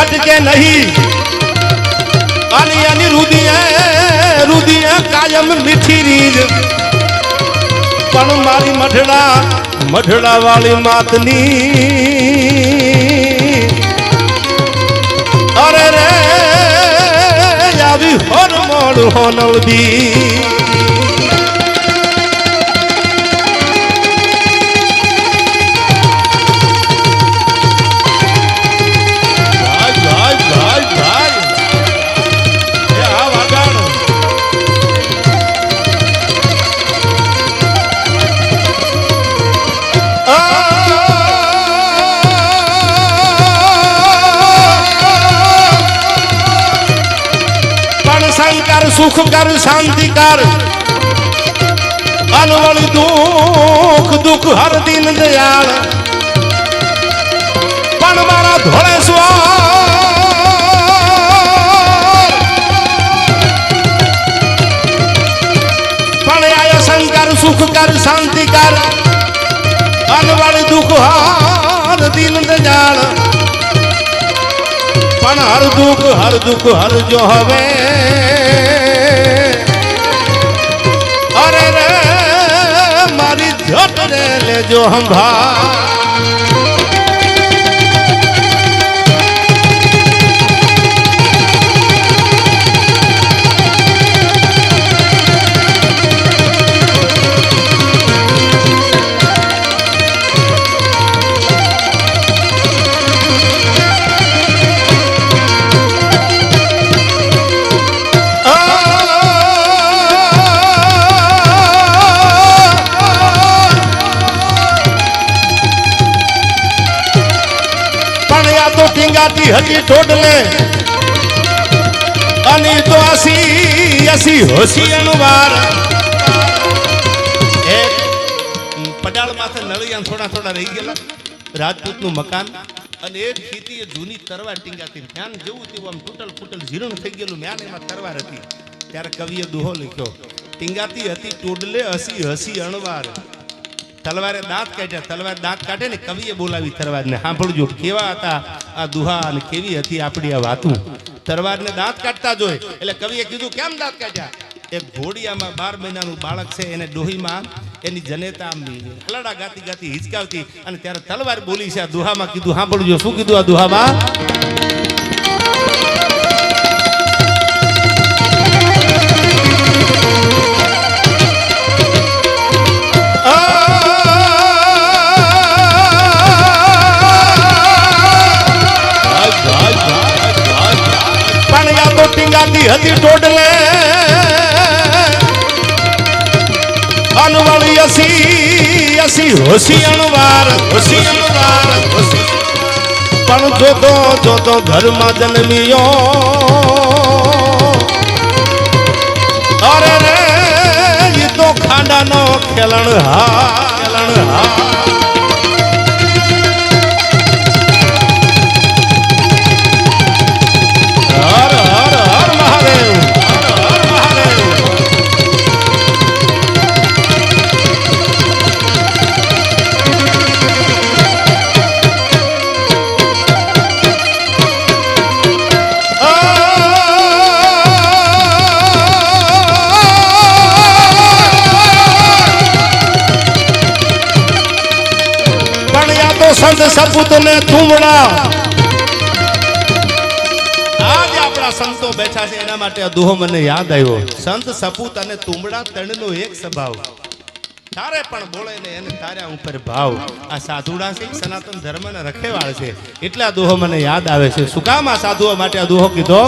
ખટકે નહીં. અને એની રુદિએ રુદિએ કાયમ મીઠી રીત પણ મારી મઢડા મઢડા વાળી માતની. અરે રે, આવી હોર મોડ હોનલદી પણ કર સુખ કર શાંતિ કર અનવળ દુઃખ દુઃખ હર દિન દયાળ પણ મારા ધોળે શંકર સુખ કર શાંતિ કર અનવળ દુઃખ હર દિન દયાળ પણ હર દુઃખ હર દુઃખ હર જો હવે લેજો હંભા ટીંગાતી હતી ટોડલે અને તો આસી આસી હોસી અનુવાર. એક પડાળ માથે નળિયા થોડા થોડા રહી ગયેલા. રાજપૂતનું મકાન અને એક ખેતી જૂની તરવાર ટીંગાતી. ધ્યાન જેવું તેવું આમ તૂટલ ફૂટલ જીર્ણ થઈ ગયેલું. મ્યાન એમાં તરવાર હતી. ત્યારે કવિએ દુહો લખ્યો, ટીંગાતી હતી, ટોડલે હસી હસી અણવાર. તલવારે દાંત કાઢ્યા. તલવાર દાંત કાઢે ને કવિએ બોલાવી તલવારને સાંભળજો. કેવા હતા આ દુહા અને કેવી હતી આપણી આ વાતું. તલવારને દાંત કાઢતા જોઈ. એટલે કવિએ કીધું, કેમ દાંત કાઢ્યા? એક ઘોડિયામાં બાર મહિનાનું બાળક છે. એને ડોહીમાં એની જનેતા હલાડા ગાતી ગાતી હિચકાવતી અને ત્યારે તલવાર બોલી છે આ દુહામાં. કીધું, સાંભળજો, શું કીધું આ દુહામાં? ટીંગાતી હતી ટોડલે. અનવળી અસી અસી અણવાર હોસી પણ જોતો જોતો ઘરમાં જન્મિયો. અરે રે, ઈ તો ખાંડાનો ખેલણ હા ખેલણ હા. સંત સપૂત ને ધૂમડા આજ આપણા સંતો બેઠા છે, એના માટે આ દુહો મને યાદ આવ્યો. સંત સપૂત અને તુમડા તણનો એક સ્વભાવ. તારે પણ બોલે ને એને તારા ઉપર ભાવ. આ સાધુડા છે, સનાતન ધર્મના રખેવાળ છે. એટલા દુહો મને યાદ આવે છે. શું કામ આ સાધુઓ માટે આ દુહો કીધો?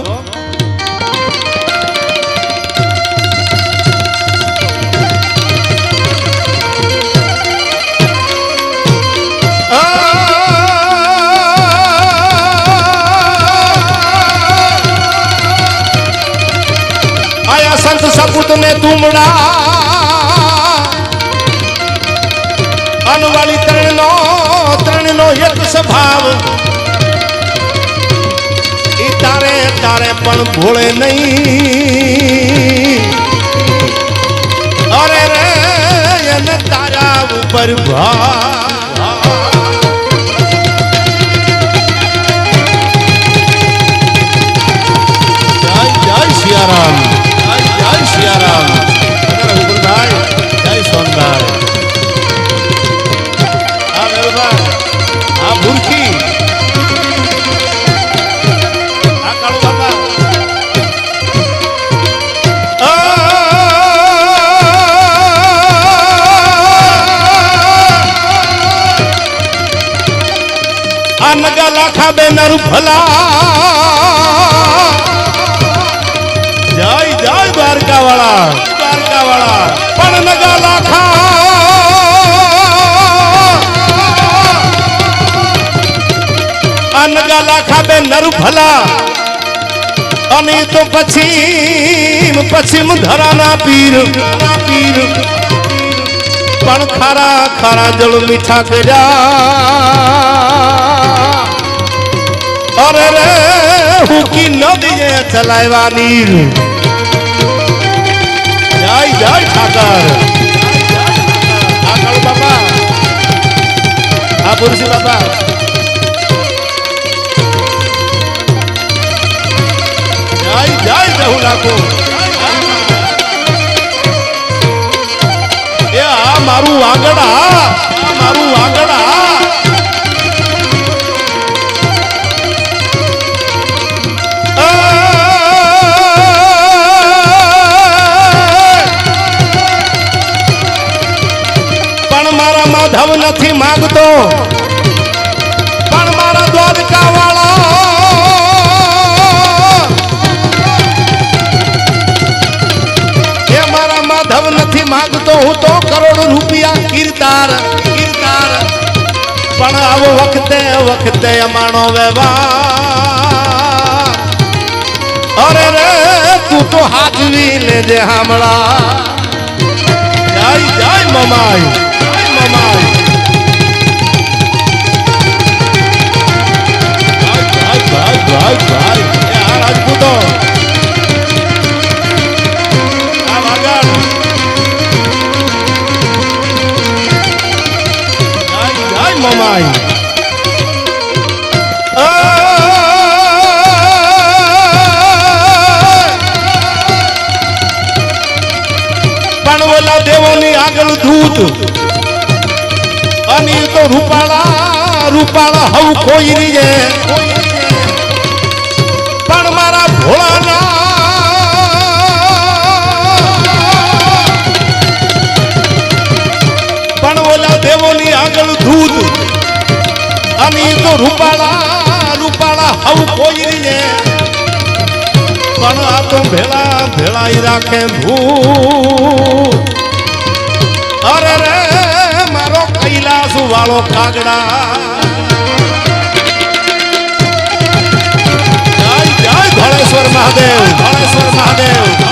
સંત સપૂત ને તુમડા અનવાળી ત્રણનો ત્રણનો એક સ્વભાવ. તારે તારે પણ ભોળે નહીં. અરે રે, એને તારા ઉપર ભા લાખા બે નર ભલા. જય જય દ્વારકા વાળા દ્વારકા વાળા પણ નગા લાખા નગા લાખા બે નર ભલા. અને તો પછી પશ્ચિમ ધરાના પીર પીર. પણ ખારા ખારા જળ મીઠા કર્યા. અરે રે, હુકી નદીએ ચલાવવાની જય જય ઠાકર. ઠાકર બાપા. આ પુરુષી બાપા. જય જય જહુ લાખો એ આ મારું વાગડા મારું વાગડા નથી માંગતો. પણ મારા દ્વારકા એ મારા માધવ નથી માંગતો. હું તો કરોડ રૂપિયા કીર્તાર કીર્તાર. પણ આવો વખતે વખતે અમાણો વ્યવહાર. અરે રે, તું તો હાજવી લેજે, હામળા. જય જય મમાઈ જય મમાઈ. રાજપૂતો મમાઈ પણ ઓલા દેવોની આગળ દૂત અનિલ તો રૂપાળા રૂપાળા હવ કોઈ રીજે પણ અનિલ તો રૂપાળા રૂપાળા હવ કોઈ રીએ. પણ આ તો ભેળા, ભેળાઈ રાખે ભૂ અરે રે, મારો કૈલાસ વાળો કાગડા. જય જય ભળેશ્વર મહાદેવ ભળેશ્વર મહાદેવ.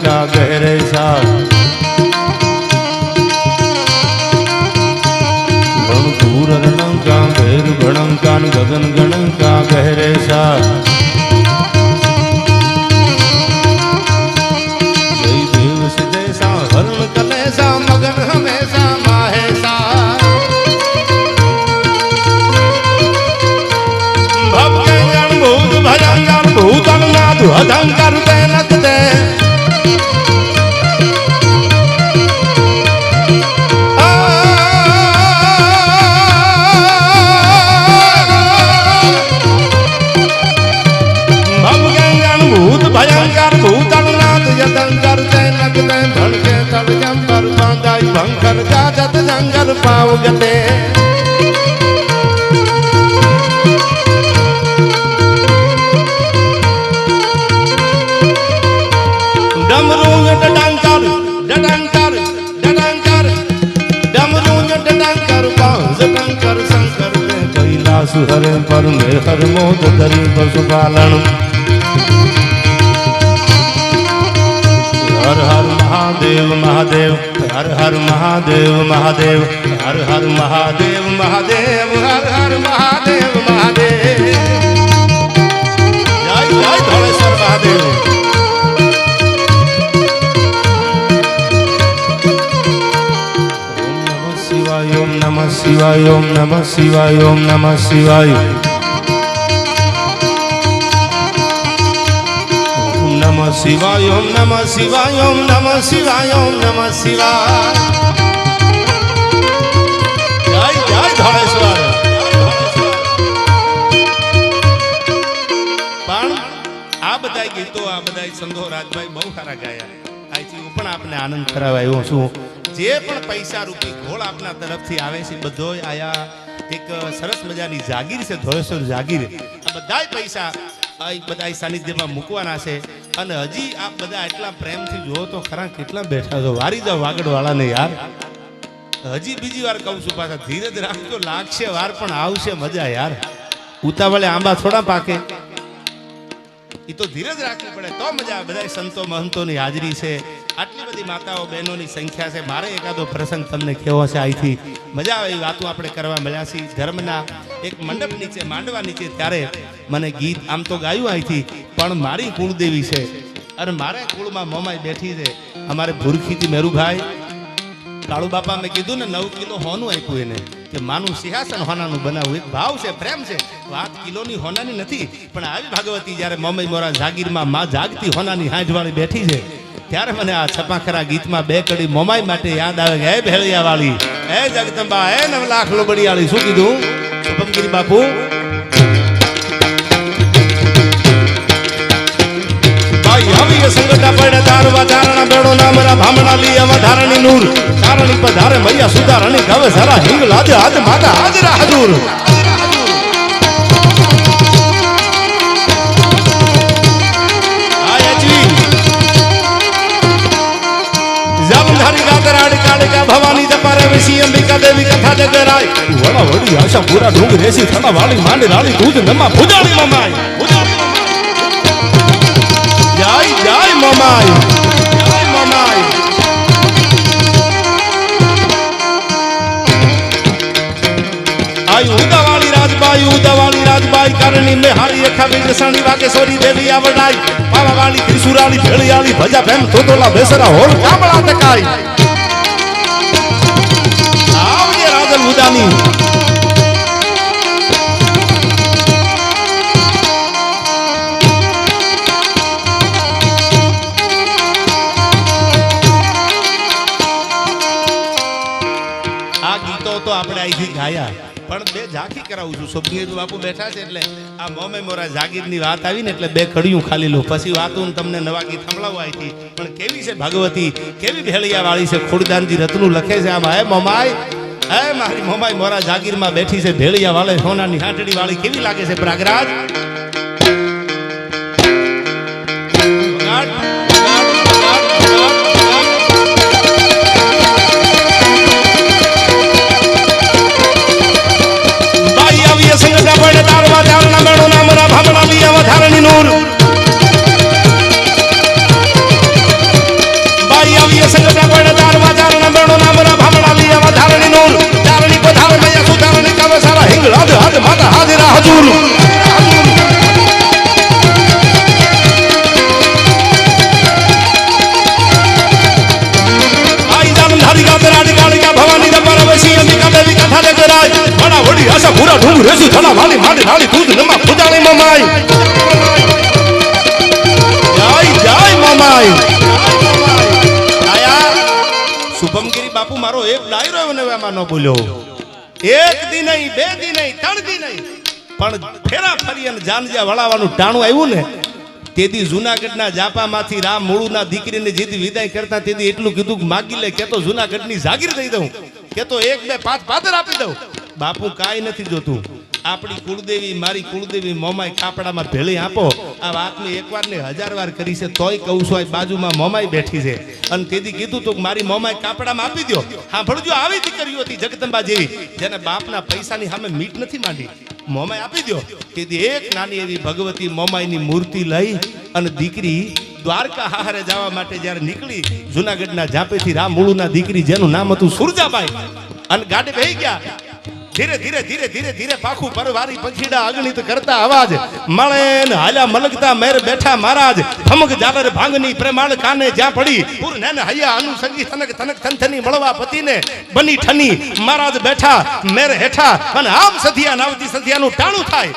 ગહેરે સા કૈલાસ હરે પરમે હર મોદ ધરી પશુપાલન હર હર મહાદેવ મહાદેવ હર હર મહાદેવ મહાદેવ હર હર મહાદેવ મહાદેવ હર હર મહાદેવ મહાદેવ જય જય ધોળેશ્વર મહાદેવ શિવાય, ઓમ નમઃ શિવાય, ઓમ નમઃ શિવાય. ઓમ નમઃ શિવાય, ઓમ નમઃ શિવાય, ઓમ નમઃ શિવાય, ઓમ નમઃ શિવાય. પણ આ બધા ગીતો, આ બધા સંધો રાજભાઈ બહુ સારા ગાયા. અહીંથી હું પણ આપને આનંદ કરાવવા આવ્યો છું. જે પણ પૈસા રૂપી ઘોળ આપના તરફથી આવે છે, બધો આયા એક સરસ મજાની જાગીર છે, ધોળેશ્વર જાગીર. આ બધાય પૈસા બધા સાનિધ્યમાં મૂકવાના છે. અને હજી આપ બધા એટલા પ્રેમથી જુઓ તો ખરા કેટલા બેઠા છો. વારી જાઓ વાગડવાળાને યાર. હજી બીજી વાર કહું છું પાછા, ધીરજ રાખજો, લાગશે વાર પણ આવશે મજા યાર. ઉતાવળે આંબા થોડા પાકે. એ તો ધીરજ રાખવી પડે, તો મજા બધા સંતો મહંતોની હાજરી છે. આટલી બધી માતાઓ બહેનોની સંખ્યા છે. મારે એકાદો પ્રસંગ તમને કેવો છે. અહીંથી મજા આવે એ વાતો આપણે કરવા મળ્યા છીએ. ધર્મના એક મંડપ નીચે, માંડવા નીચે ત્યારે મને ગીત આમ તો ગાયું અહીંથી પણ મારી કુળદેવી છે. અને મારે કુળમાં મોમાઈ બેઠી છે. અમારે ભૂરખીથી મેરુભાઈ, કાળુ બાપા, મેં કીધું ને, નવ કિલો હોનું આપ્યું એને, કે માનું સિંહાસન હોનાનું બનાવવું. એક ભાવ છે, પ્રેમ છે. વાત કિલોની હોનાની નથી, પણ આવી ભાગવતી જ્યારે મમઈ મોરા જાગીરમાં માં જાગતી હોનાની હાંજવાળી બેઠી છે ત્યારે મને આ છપાખરા ગીતમાં બે કડી મોમાઈ માટે યાદ આવે કે, હે ભેળિયા વાળી હે જગદંબા, હે નવ લાખ લોબડી વાળી શું કીધું? શુભમગીરી બાપુ. સંગઠા પડે તારવા ચારણા બેડો, નામરા ભામણા લી અવ ધારણી નૂર. ચારણી પધારે મૈયા સુધારણી ગવે સરા હિંગ લાજ હાજ માતા હાજરા, હજુર. જગરાય વડા વડી આશા પૂરા ઢોંગ રેસી થણા વાળી, માંડ, રાળી, દૂધ, નમા, ભુજાણી મમાય જય જય મમાય જય મમાય આયુ ઉદાવાળી રાજબાઈ ઉદાવાળી રાજબાઈ, કરણી મે હારી રેખા વિજસાણી વાગેશ્વરી દેવી આવડાઈ. પાવાવાળી, ત્રિશુરાળી, ભેળિયાળી, ભજા ભેમ તોતોલા બેસરા હોલ કાબળા તકાઈ રાજન આ ગીતો તો આપણે અહીંથી ગાયા. પણ બે ઝાંખી કરાવું છું. સોપગીર બાપુ બેઠા છે એટલે આ મોમે મોરા જાગીરની વાત આવી ને એટલે બે કડિયું ખાલી લો પછી વાતું તમને નવા ગીત સંભળાવું આવી પણ કેવી છે ભગવતી? કેવી ભેળિયા વાળી છે? ખોડદાનજી રત્નું લખે છે આમાં, હે મોમાય હે, મારી મોબાઈલ મોરા જાગીરમાં બેઠી છે, ભેળિયા વાળે સોનાની હાંટડી વાળી કેવી લાગે છે પ્રાગરાજ? દી નહીં. પણ ફેરા ફરી અને જાનજ્યા વળાવવાનું ટાણું આવ્યું ને, તેથી જુનાગઢના જાપામાંથી રામ મૂળુના દીકરીને જેથી વિદાય કરતા તેથી એટલું કીધું માગી લે, કે તો જુનાગઢની જાગીર દઈ દઉં, કે તો એક બે પાંચ પાદર આપી દઉં. બાપુ કાંઈ નથી જોતું. આપણી કુળદેવી, મારી કુળદેવી મોમાઈ કાપડામાં ભેળી આપો. આ વાત મેં એકવાર ને હજાર વાર કરી છે, તોય કહું છું બાજુમાં મોમાઈ બેઠી છે. અને તેથી કીધું તું મારી મોમાઈ કાપડામાં આપી દો હા ભણજો આવી દીકરીઓ હતી જગદંબા જેવી, જેને બાપના પૈસાની સામે મીટ નથી માંડી. મોમાઈ આપી દો તેથી એક નાની એવી ભગવતી મોમાઈની મૂર્તિ લઈ અને દીકરી દ્વારકા હારે જવા માટે જ્યારે નીકળી, જુનાગઢના જાપેથી રામ મૂળુના દીકરી જેનું નામ હતું સુરજાબાઈ. અને ગાડી બેહી ગયા. ધીરે ધીરે ધીરે ધીરે ધીરે પાખું પરવારી પંખીડા અગણિત કરતા અવાજ. મળે ને હાલ્યા મલકતા મેર બેઠા મહારાજ. ફમક જાલર ભાંગની પ્રેમાળ કાને જ્યાં પડી. પૂર ને હૈયા અનુસંગી તનક તનક થનથની મળવા પતિને બની ઠની. મહારાજ બેઠા મેર હેઠા અને આમ સધિયા નાવતી સધિયાનું ટાણું થાય.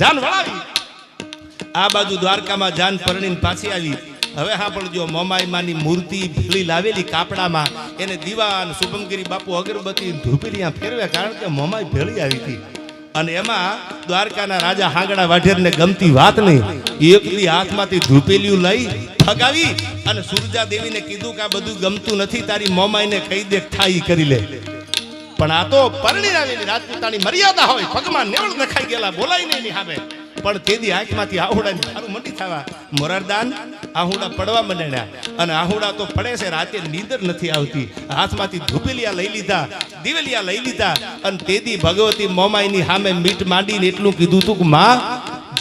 જાન વળાવી. આ બાજુ દ્વારકામાં જાન પરણીને પાછી આવી. હવે હા, પણ જો મોમાઈમાની મૂર્તિ ભીલી લાવેલી કાપડામાં, એને દીવાન શુભમગીરી બાપુ અગરબત્તી ધૂપેલિયા ફેરવે કારણ કે મોમાઈ ભેળી આવી હતી. અને એમાં દ્વારકાના રાજા હાંગડા વાઢેરને ગમતી વાત નહીં. એકલી હાથમાંથી ધૂપેલિયું લઈ ફગાવી અને સુરજા દેવીને કીધું કે આ બધું ગમતું નથી, તારી મોમાઈને કહી દે થાય કરી લે. પણ આ તો પરણી રાજપૂતાની મર્યાદા હોય, પગમાં નેવળ નખાઈ ગયેલા બોલાય નહીં સામે પણ તેદી આંખમાંથી આહુડાની સારું મંડી થવા મોરારદાન આહુડા પડવા મંડ્યા. અને આહુડા તો પડે છે, રાતે નીંદર નથી આવતી. હાથમાંથી ધૂપેલિયા લઈ લીધા, દિવેલિયા લઈ લીધા. અને તેદી ભગવતી મોમાઈની સામે મીટ માંડીને એટલું કીધું તું કે, માં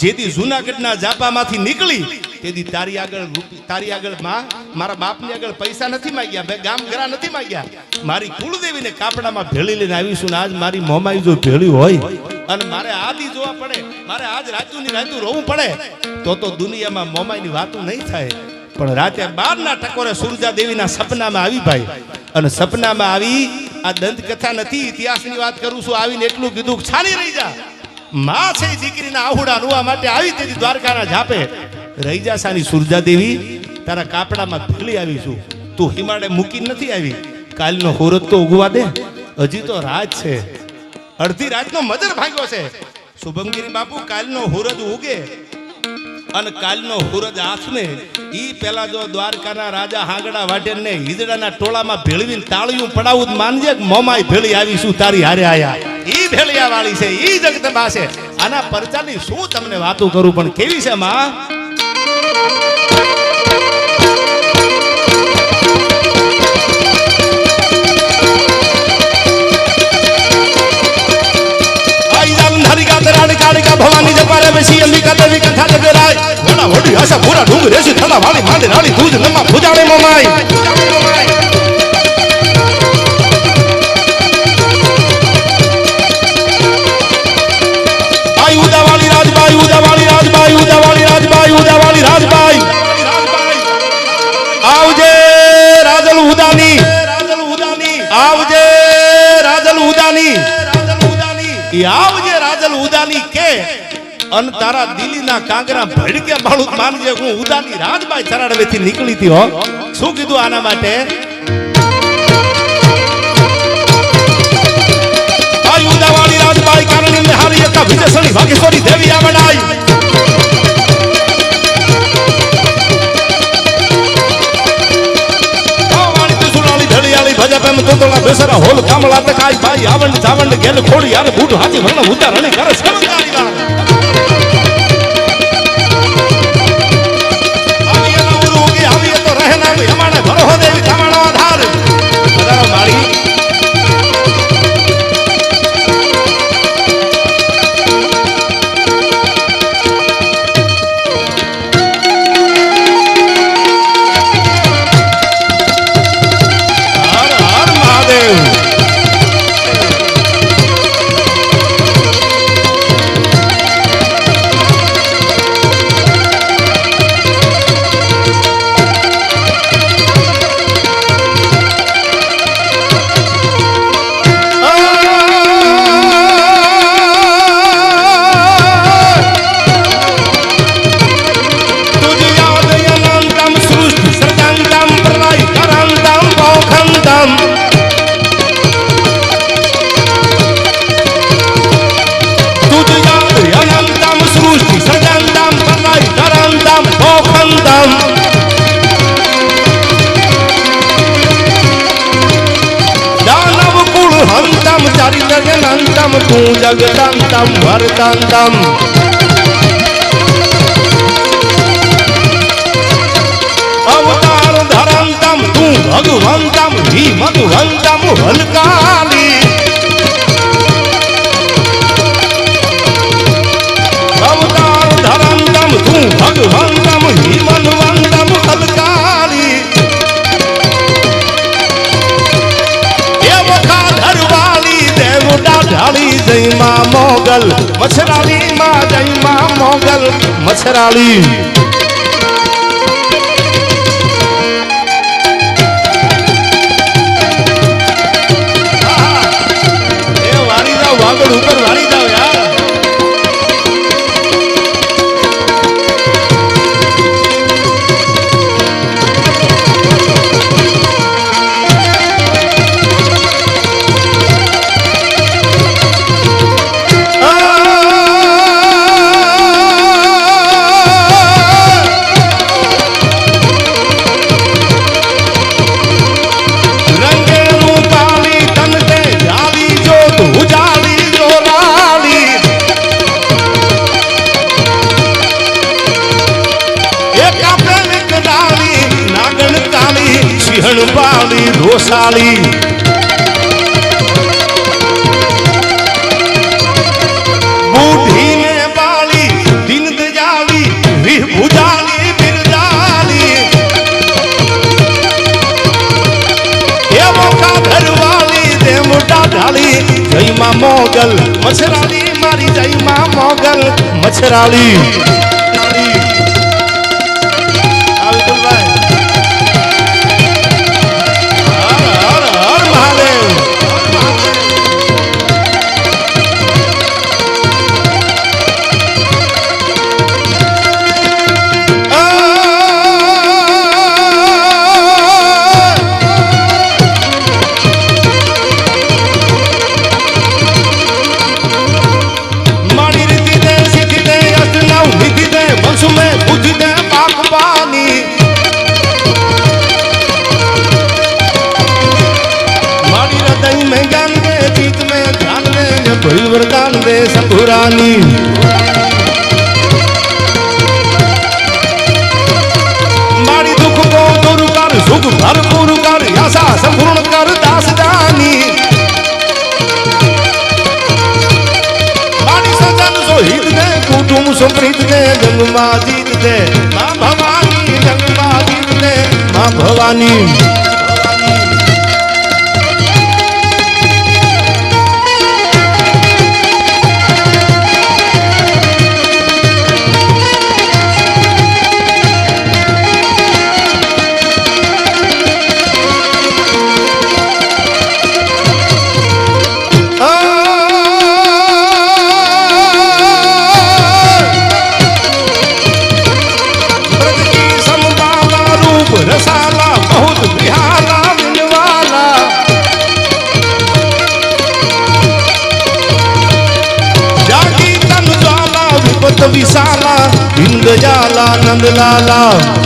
જેથી જૂનાગઢના જાપામાંથી નીકળી તેથી તારી આગળ તારી આગળમાં, મારા બાપની આગળ પૈસા નથી માંગ્યા, મેં ગામ ગરા નથી માંગ્યા. મારી કુળદેવીને કાપડામાં ભેળી લઈને આવીશું ને આજ મારી મોમાઈ જો ભેળી હોય. અને મારે આદી જોવા પડે. મારે આજ રાજુની રાજુ રોવું પડે. તો તો દુનિયામાં મોમાઈની વાતો નહીં થાય. પણ રાતે બારના ટકોરે સુરજા દેવીના સપનામાં આવી ભાઈ. અને સપનામાં આવી, આ દંતકથા નથી, ઇતિહાસની વાત કરું છું, આવીને એટલું કીધું છાની રહી જા. માં છે દીકરીના આહુડા રોવા માટે આવી તેથી દ્વારકાના ઝાપે. રહી જા સાની સુરજા દેવી તારા કાપડામાં ભીલી આવીશું તું હિમાડે મૂકી નથી આવી. કાલનો હોરત તો ઉગવા દે. હજી તો રાત છે. અડધી રાતનો મજર ભાગ્યો છે. શુભમગીરી બાપુ કાલનો હુરજ ઉગે અને કાલનો હુરજ હાથને ઈ પેલા જો દ્વારકાના રાજા હાંગડા વાટેરને હિજડાના ટોળામાં ભેળવીને તાળિયું પડાવું માનજે મોમાય ભેળી આવીશું તારી હારે આયા. ઈ ભેળિયા વાળી છે, ઈ જગદંબા છે. આના પરચાની શું તમને વાતો કરું પણ કેવી છે, માં? ભવાની જપારે બેસી અંબિકા દેવી કથા લગે રાય ઘણા વડી આશા પૂરા ઢુંગ રેસી થલા વાળી માંડી રાળી તુજ નમા પૂજાણે મોમાઈ બાઈ ઉદાવાળી રાજબાઈ ઉદાવાળી રાજબાઈ ઉદાવાળી રાજબાઈ ઉદાવાળી રાજબાઈ. આવજે રાજલ ઉદાની. રાજલ ઉદાની આવજે રાજલ ઉદાની. આવજે રાજલ ઉદાની. કે અન તારા દિલ્હીના કાંગરા ભડકે બાળું માનજે, હું ઉદાની રાજબાઈ ચરાડવેથી નીકળી હતી, હો. શું કીધું આના માટે? આઈ ઉદાવાળી રાજબાઈ કારણી ને હારી એકા વિજયસણી ભાગેશ્વરી દેવી આવડાઈ. ભજપ એમ તોતળા બેસરા, હોલ, કામળા, તકાઈ ભાઈ આવંડ ચાવંડ ગેલ ખોડી યાર બૂટ હાથી, વર્ણ ઉતારણી કરે સમજારી વાત અનંતમ તું જગદંતમ ભરતંતમ અવતાર ધરંતમ તું ભગવંતમ ભીમગવંતમ હલકાલી માં મોગલ. મછરાળી માં જય માં મોગલ. મછરાળી મોગલ. મચ્છરાલી મારી જયમાં મોગલ. મચ્છરાલી. કોઈ વરદાન દે શંભુરાની મારી દુઃખ કો દૂર કર, સુખ ભરપૂર કર, આશા સંપૂર્ણ કર, દાસ જાની. મારી સજન સોહિત ને કુટુંબ સુપ્રીત ને જંગમાં જીત દે. મા ભવાની જંગમાં જીત દે, મા ભવાની. la la.